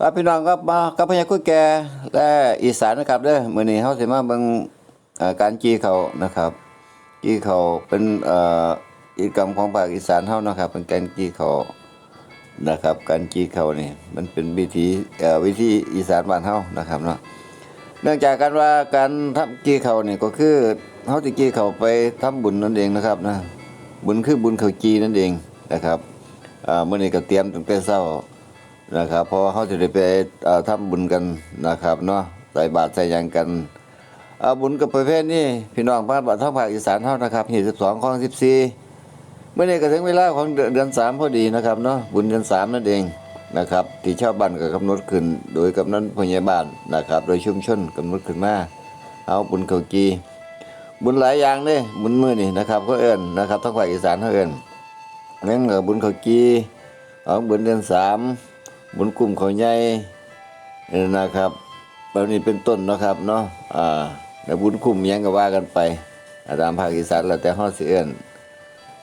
ครับพี่น้องครับมากับพญาคุยแก่และอีสานนะครับเด้อมื้อนี้เฮาสิมาเบิ่งเอ่อการจีเขานะครับ จีเขาเป็นเอ่อกิจกรรมของภาคอีสานเฮานะครับ เป็นการจีเขานะครับ การจีเขานี่มันเป็นวิธีเอ่อวิธีอีสานบ้านเฮานะครับเนาะเนื่องจากกันว่าการทำจีเขานี่ก็คือเฮาสิจีเขาไปทำบุญนั่นเองนะครับนะบุญคือบุญเขาจีนั่นเองนะครับอ่ามื้อนี้ก็เตรียมตั้งแต่เช้า นะครับเพราะว่าเขาจะได้ไปทำบุญกันนะครับเนาะใส่บาตรใส่ยังกันเอาบุญกับประเภทนี้พี่น้องบ้านบ้านท้องภาคอีสานเท่านะครับหีสิบสองของสิบสี่เมื่อในี้ก็ถึงเวลาของเดือนสามพอดีนะครับเนาะบุญเดือนสามนั่นเองนะครับที่ชาวบ้านก็กำหนดขึ้น โดยกำนันพยาบาลนะครับ โดยชุมชนกำหนดขึ้นมาเอาบุญเขากีบุญหลายอย่างเนี่ยบุญมือนี่นะครับก็เอิ้นะครับท้องภาคอีสานเขาเอิ้นนั่นก็บุญเขากีของบุญเดือนสาม บุญกลุ่มเขาใหญ่นะครับแบบนี้เป็นต้นนะครับเนาะอ่าแล้วบุญกลุ่มยังก็ว่ากันไปตามภาคอีสานแล้วแต่ฮอดสิเอิ้น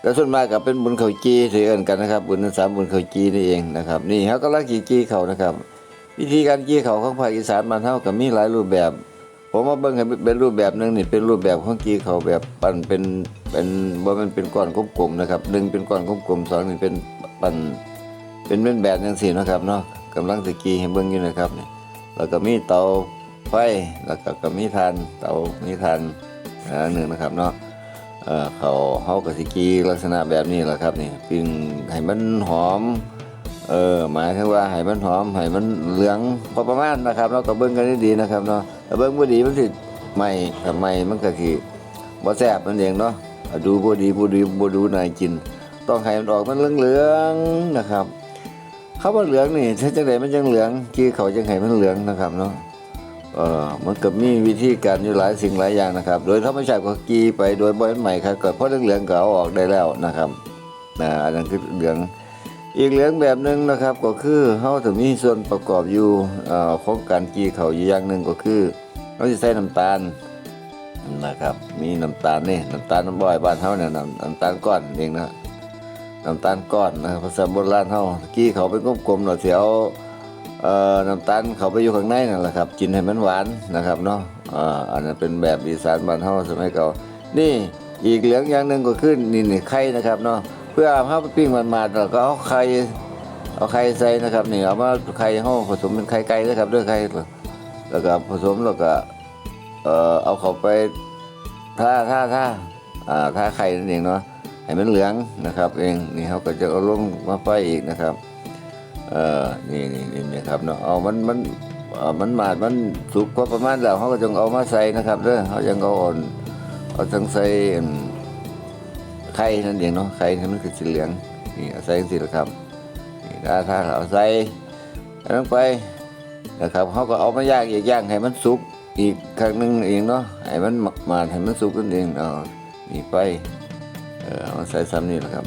แล้วส่วนมากก็เป็นบุญเขาจีสิเอิ้นกันนะครับ บุญสามบุญเขาจีนี่เองนะครับ นี่เฮาก็ลักจีจีเขานะครับวิธีการจีเขาของภาคอีสานบ้านเฮาก็มีหลายรูปแบบผมมาเบิ่งเป็นรูปแบบหนึ่งนี่เป็นรูปแบบของจีเขาแบบปั่นเป็นเป็นบ่แมันเป็นก้อนกลมๆนะครับหนึ่งเป็นก้อนกลมๆสองนี่เป็นปั่น เป็นเป็นแบบจังซี่นะครับเนาะกำลังสกีให้เบิ่งอยู่นะครับเนี่แล้วก็มีเตาไฟแล้วก็ก็มีทานเตามีทานอันหนึ่งนะครับเนาะเออเขาเฮาก็สิกีลักษณะแบบนี้แหละครับนี่ปิ้งให้มันหอมเออหมายถึงว่าให้มันหอมให้มันเหลืองพอประมาณนะครับเราก็เบิ่งกันดีๆนะครับเนาะถ้าเบิ่งบ่ดีมันสิไหม่ถ้าไหม่มันก็สิบ่แซ่บนั่นเองเนาะดูบ่ดีบ่ดีบ่ดูน่ากิน ต้องให้มันออกมันเหลืองๆนะครับ เขาว่าเหลืองนี่ถ้าจังไดมันจังเหลืองกี้เขาจังไห้มันเหลืองนะครับเนาะเออมันก็มีวิธีการอยู่หลายสิ่งหลายอย่างนะครับ โดยธรรมชาติก็กีไปโดยบ่อยใหม่ครับก็เพราะเหลืองๆก็เอาออกได้แล้วนะครับนะอันนั้นคือเหลือง อีกเหลืองแบบหนึ่งนะครับก็คือเฮาจะมีส่วนประกอบอยู่เอ่อของการกีเขาอยู่อย่างหนึ่งก็คือเราจะใส่น้ำตาลนะครับ มีน้ำตาลนี่น้ำตาลน้ำบ่อยบ้านเฮาเนี่ยน้ำน้ำตาลก้อนเองนะ น้ำตาลก้อนนะครับภาษาโบราณเฮากี้เขาเป็นกลมๆเนาะเสียวน้ำตาลเขาไปอยู่ข้างในนั่นแหละครับกินให้มันหวานนะครับเนาะอันนั้นเป็นแบบอีสานบ้านเฮาสมัยเก่านี่อีกเหลืองอย่างหนึ่งก็ขึ้นนี่นี่ไข่นะครับเนาะเพื่อเอาไปปิ้งมันมาแล้วก็เอาไข่เอาไข่ใส่นะครับนี่เอามาไข่เฮาผสมเป็นไข่ไก่นะครับด้วยไข่แล้วก็ผสมแล้วก็เอาเขาไปท่าท่าท่าท่าไข่นั่นเองเนาะ ให้มันเหลืองนะครับ เองนี่เขาก็จะเอาลงมาไฟอีกนะครับเออนี่นี่นี่นะครับเนาะเอามันมันเอ่อมันหมาดมันสุกพอประมาณแล้วเขาก็จงเอามาใส่นะครับเด้อเขายังเอาอ่อนเอาทั้งใส่ไข่นั่นเองเนาะไข่นี่มันคือสีเหลืองนี่เอาใส่สิละครับนี่ถ้าถ้าเอาใส่ลงไปนะครับเขาก็เอามาย่างอีกย่างให้มันสุกอีกครั้งหนึ่งเองเนาะให้มันหมาดให้มันสุกนั่นเองเอานี่ไป เออเอาใส่ซ้ำนี่แหละครับ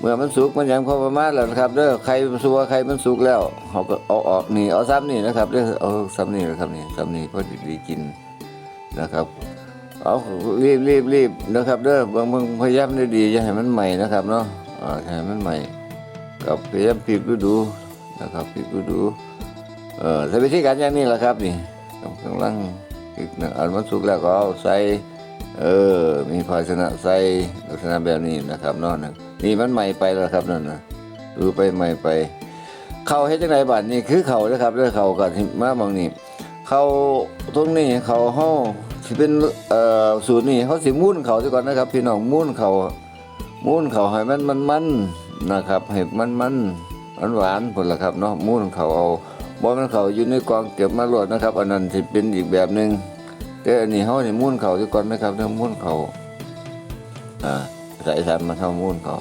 เมื่อมันสุกมันยังพอประมาณแล้วนะครับเด้อใครสัวใครมันสุกแล้วเขาก็เอาออกนี่เอาซ้ำนี่นะครับเด้อเอาซ้ำนี่แหละครับนี่ซ้ำนี่พอดีกินนะครับเอารีบรีบรีบนะครับเด้อบางบางพยายามได้ดีอย่าให้มันใหม่นะครับเนาะให้มันใหม่กับพยายามพลิกดูดูนะครับพลิกดูดูเออใช้วิธีการอย่างนี้แหละครับนี่กำลังพลิกนะอันมันสุกแล้วก็เอาใส่ เออ มีภาชนะใส่ลักษณะแบบนี้นะครับนอนนี่มันใหม่ไปแล้วครับนั่นนะดูไปใหม่ไป เขาเฮ็ดจังไดบัดนี่คือเขานะครับเรื่องเขากับมาบางนี่เขาตรงนี้เขาเฮาสิเป็นเอ่อสูตรนี่เขาสิมุ่นเขาซะก่อนนะครับ พี่น้องมุ่นเขามุ่นเขาให้มันมันมันนะครับให้มันมันหวานหวานๆพุ่นล่ะครับเนาะมุ่นเขาเอาบ่มันเขาอยู่ในกองเก็บมาโลดนะครับ อันนั้นสิเป็นอีกแบบหนึง แต่อันนี้เขาเนี่ยม้วนเขาที่ก่อนนะครับเรื่องม้วนเขาอ่าสายสานมาเท่าม้วนเขา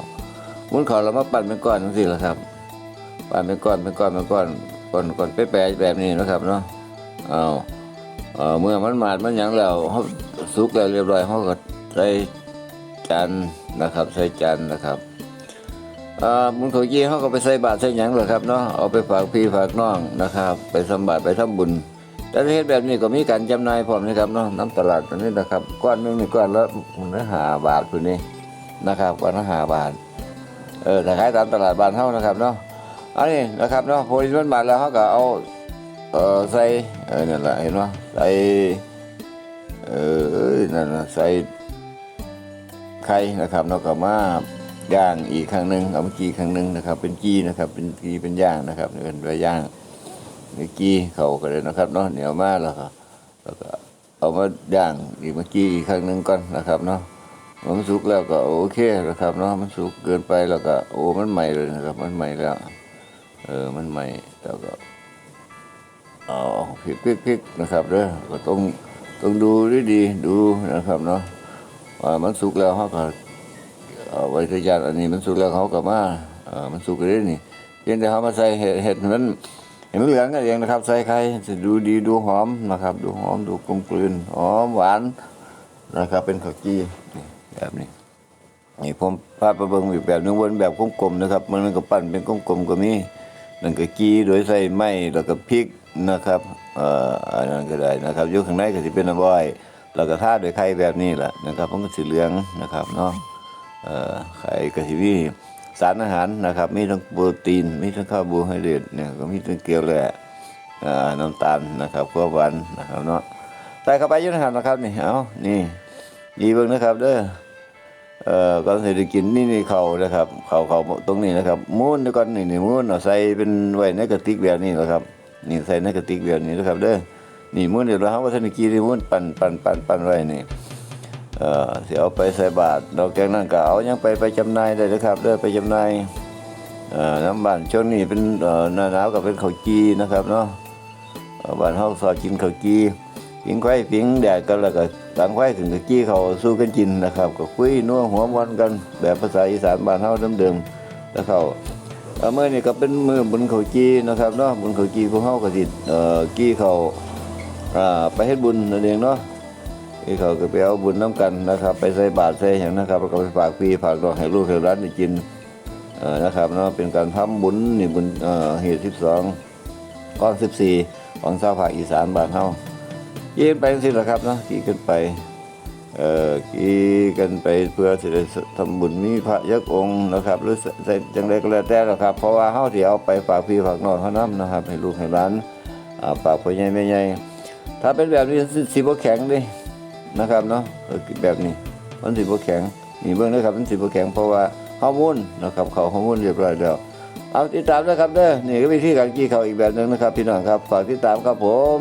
ม้วนเขาเรามาปั่นเป็นก้อนทั้งสี่แหละครับ ปั่นเป็นก้อนเป็นก้อนเป็นก้อนก้อนก้อนเป๊ะแบบนี้นะครับเนาะเอาเอ่อเมื่อมันหมาดมันหยังแล้วเขาสุกแล้วเรียบร้อยเขาก็ใส่จานนะครับใส่จานนะครับอ่ามุนเขายี่เขาก็ไปใส่บาตรใส่หยังเหรอครับเนาะเอาไปฝากพี่ฝากน้องนะครับ ไปสมบัติไปทำบุญ แต่ประเทศแบบนี้ก็มีการจำหน่ายพร้อมนะครับเนาะน้ำตลาดตัวนี้นะครับก้อนนึงนี่ก้อนละเนื้อหาบาทตัวนี้นะครับก้อนละหาบาทเออแต่ขายตามตลาดบ้านเฮานะครับเนาะอันนี้นะครับเนาะพอดีมันบาทแล้วเขาก็เอาเออใส่เออนั่นแหละเห็นไหมใส่เออนั่นน่ะใส่ไข่นะครับแล้วก็มาย่างอีกครั้งหนึ่งเอามาจีครั้งหนึ่งนะครับ เป็นจีนะครับเป็นจีเป็นย่างนะครับเป็นใบย่าง นี่จีเขาก็เลยนะครับเนาะเหนียวมากแล้วก็แล้วก็เอามาย่างอีกเมื่อกี้อีกครั้งหนึ่งก่อนนะครับเนาะมันสุกแล้วก็โอเคนะครับเนาะมันสุกเกินไปแล้วก็โอ้มันใหม่เลยนะครับ มันใหม่แล้วเออมันใหม่แล้วก็เอาพริกพริกพริกนะครับเด้อก็ต้องต้องดูดีๆดูนะครับเนาะว่ามันสุกแล้วเขาก็เอาไว้ทยานอันนี้มันสุกแล้วเขาก็มาเออมันสุกเลยนี่เพียงแต่เขามาใส่เห็ดเห็ดให้มัน ห็นนเหลืองกันเองนะครับ ใส่ไข่จะดูดีดูหอมนะครับ ดูหอมดูกลมกลืนหอมหวานนะครับ เป็นข้าวจีนี่แบบนี้นี่ผมพาไปเบิงอีกแบบนึงวนแบบกลมๆนะครับ มันก็ปั้นเป็นกลมๆก็มีนั่นก็กีโดยใส่ไม้แล้วก็พริกนะครับเอ่ออันนั้นก็ได้นะครับอยู่ข้างในก็สิเป็นน้ำอ้อยแล้วก็ทาด้วยไข่แบบนี้แหละนะครับมันก็สีเหลืองนะครับเนาะเอ่อไข่ก็สิมี สารอาหารนะครับ มีทั้งโปรตีน มีทั้งคาร์โบไฮเดรตเนี่ยก็มีทั้งเกลือแร่เอ่อน้ำตาลนะครับความหวานนะครับเนาะใส่เข้าไปยุ่นะครับนะครับนี่เอานี่ดีเบิ่งนะครับเด้อเอ่อก่อนสิได้กินนี่นี่เขานะครับเขาเขาตรงนี้นะครับมูนเดี๋ยวก่อนนี่นี่มูนเอาใส่เป็นไว้ในกระติกแบบนี้นะครับนี่ใส่ในกระติกแบบนี้นะครับเด้อนี่มูนเดี๋ยวเราเฮาว่าท่านกี้นี่มูนปั่นปั่นปั่นปั่นไว้นี่ เอ่อสิเอาไปใส่บาตรดอกแกงนั่นก็เอายังไปไปจำนายได้นะครับเด้อไปจำนายอ่อน้ำบ้านช่วงนี้เป็นหน้าหนาวก็เป็นข้าวจีนะครับเนาะเอ่อบ้านเฮาสอกินข้าวจีผิงไฟผิงแดดกันแล้วก็ตังไฟถึงกับกี้เขาสู้กันกินนะครับ ก็คุยนัวหัวมวนกันแบบภาษาอีสานบ้านเฮาเดิมๆแล้วเขาเมื่อนี่ก็เป็นมือบุญเขาจีนะครับเนาะบุญเขาจีพวกเขาก็สิเอ่อกี้เขาอ่าไปเฮ็ดบุญนั่นเองเนาะ ที่เขาก็ไปเอาบุญน้ำกันนะครับ ไปใส่บาตรใส่อย่างนะครับแล้วก็ไปฝากพี่ฝากน้องให้ลูกให้ร้านได้กินนะครับเนาะเป็นการทำบุญนี่บุญเอ่อเหตุ12ก้อน14ของชาวภาคอีสานบ้านเฮายินไปจังซี่แหละครับนะกี่กันไปเอ่อกี่กันไปเพื่อสิได้ทำบุญมีพระยักษ์องค์นะครับ หรือใส่จังไดก็แล้วแต่นะครับ เพราะว่าเฮาสิเอาไปฝากพี่ฝากน้องเฮานํนะครับ ให้ลูกให้หลานฝากพ่อใหญ่แม่ใหญ่ถ้าเป็นแบบนี้สิบ่แข็งดิ นะครับเนาะแบบนี้มันสีบ่แข็งนี่เบิ่งนะครับมันสีบ่แข็งเพราะว่าฮอร์โมนนะครับเขาฮอร์โมนเรียบร้อยแล้วเอาติดตามนะครับเด้อนี่ก็วิธีการกี้เขาอีกแบบหนึ่งนะครับพี่น้องครับฝากติดตามครับผม